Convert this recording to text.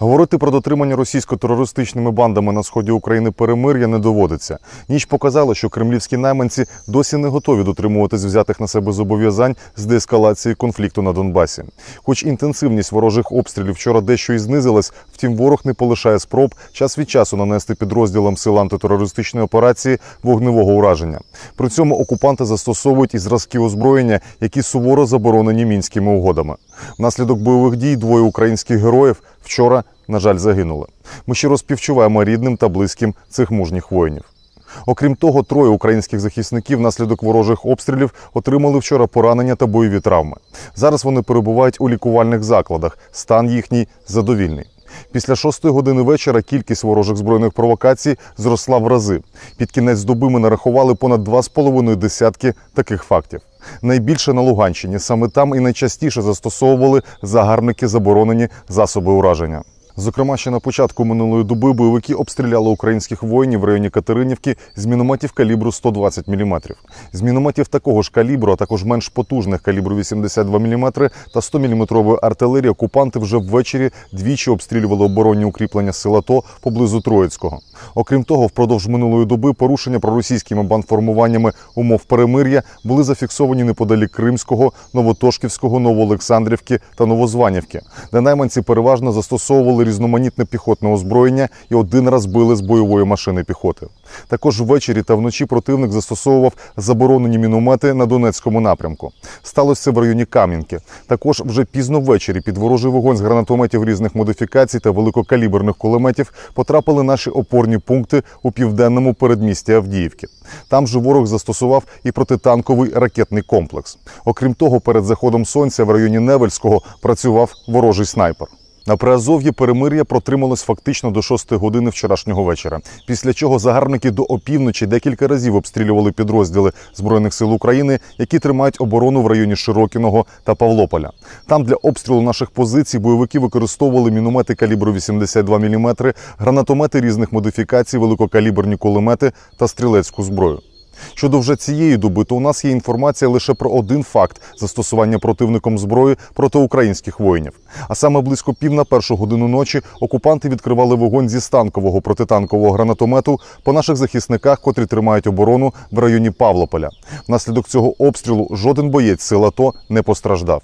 Говорити про дотримання російсько-терористичними бандами на сході України перемир'я не доводиться. Ніч показала, що кремлівські найманці досі не готові дотримуватись взятих на себе зобов'язань з деескалації конфлікту на Донбасі. Хоч інтенсивність ворожих обстрілів вчора дещо і знизилась, втім ворог не полишає спроб час від часу нанести підрозділам сил антитерористичної операції вогневого ураження. При цьому окупанти застосовують і зразки озброєння, які суворо заборонені мінськими угодами. Внаслідок бойових дій двоє українських героїв вчора, на жаль, загинули. Ми щиро співчуваємо рідним та близьким цих мужніх воїнів. Окрім того, троє українських захисників внаслідок ворожих обстрілів отримали вчора поранення та бойові травми. Зараз вони перебувають у лікувальних закладах. Стан їхній задовільний. Після шостої години вечора кількість ворожих збройних провокацій зросла в рази. Під кінець доби ми нарахували понад два з половиною десятки таких фактів. Найбільше на Луганщині саме там і найчастіше застосовували загарбники заборонені засоби ураження. Зокрема, ще на початку минулої доби бойовики обстріляли українських воїнів в районі Катеринівки з мінометів калібру 120 мм. З мінометів такого ж калібру, а також менш потужних калібру 82 мм та 100 мм артилерії окупанти вже ввечері двічі обстрілювали оборонні укріплення сил АТО поблизу Троїцького. Окрім того, впродовж минулої доби порушення проросійськими бандформуваннями умов перемир'я були зафіксовані неподалік Кримського, Новотошківського, Новоолександрівки та Новозванівки, де найманці переважно застосовували різноманітне піхотне озброєння і один раз били з бойової машини піхоти. Також ввечері та вночі противник застосовував заборонені міномети на Донецькому напрямку. Сталося це в районі Кам'янки. Також вже пізно ввечері під ворожий вогонь з гранатометів різних модифікацій та великокаліберних кулеметів потрапили наші опорні пункти у південному передмісті Авдіївки. Там же ворог застосував і протитанковий ракетний комплекс. Окрім того, перед заходом сонця в районі Невельського працював ворожий снайпер. На Приазов'ї перемир'я протрималось фактично до 6 години вчорашнього вечора. Після чого загарбники до опівночі декілька разів обстрілювали підрозділи збройних сил України, які тримають оборону в районі Широкіного та Павлополя. Там для обстрілу наших позицій бойовики використовували міномети калібру 82 мм, гранатомети різних модифікацій, великокаліберні кулемети та стрілецьку зброю. Щодо вже цієї доби, то у нас є інформація лише про один факт застосування противником зброї проти українських воїнів. А саме близько пів на першу годину ночі окупанти відкривали вогонь зі станкового протитанкового гранатомету по наших захисниках, котрі тримають оборону в районі Павлополя. Внаслідок цього обстрілу жоден боєць сил АТО не постраждав.